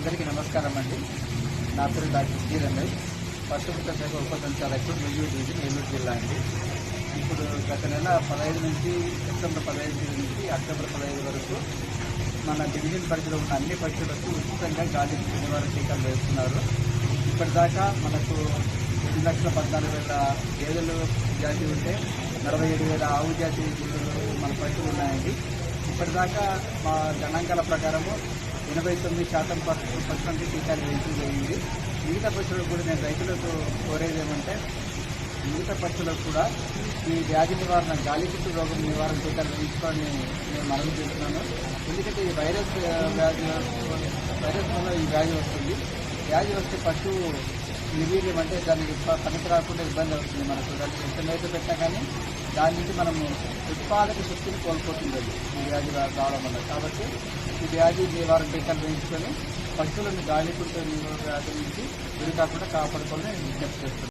అందరికీ నమస్కారం అండి. నా పేరు డాక్టర్ జి రమేష్. పశువుల శాఖ ఉప సంచాలకుడు నెల్లూరు డివిజన్ నెల్లూరు జిల్లా అండి. ఇప్పుడు గత నెల పదహైదు నుంచి సెప్టెంబర్ పదహైదు నుంచి అక్టోబర్ పదహైదు వరకు మన డివిజన్ పరిధిలో ఉన్న అన్ని పశువులకు ఉచితంగా గాలి నివారణ టీకాలు వేస్తున్నారు. ఇప్పటిదాకా మనకు రెండు లక్షల పద్నాలుగు వేల గేదెలు జాతి ఉంటే నలభై ఏడు వేల ఆవు జాతి మన పశువులు ఉన్నాయండి. ఇప్పటిదాకా మా గణాంకాల ప్రకారము ఎనభై తొమ్మిది శాతం పశు పశువులకి టీకాలు వేయడం జరిగింది. మిగతా పశువులకు కూడా నేను రైతులకు కోరేది ఏమంటే మిగతా పశువులకు కూడా ఈ వ్యాధి నివారణ గాలికుట్టు రోగం నివారణ టీకాలు వేయించుకొని నేను మనం చేస్తున్నాను. ఎందుకంటే ఈ వైరస్ వ్యాధి వైరస్ వల్ల ఈ వ్యాధి వస్తుంది. వ్యాధి వస్తే పశువు నిర్వీర్యం అంటే దానికి పనికి రాకుండా ఇబ్బంది అవుతుంది మనకు. దానికి ఎంత మేత పెట్టినా కానీ దాని నుంచి మనము ఉత్పాదక శక్తిని కోల్పోతుంది అది ఈ వ్యాధి రావడం వల్ల. కాబట్టి ఈ వ్యాధి నివారణ టీకాలు వేయించుకొని పశువులను గాలికుంటే వ్యాధి నుంచి గురి కాకుండా కాపాడుకోవాలని విజ్ఞప్తి చేస్తున్నాను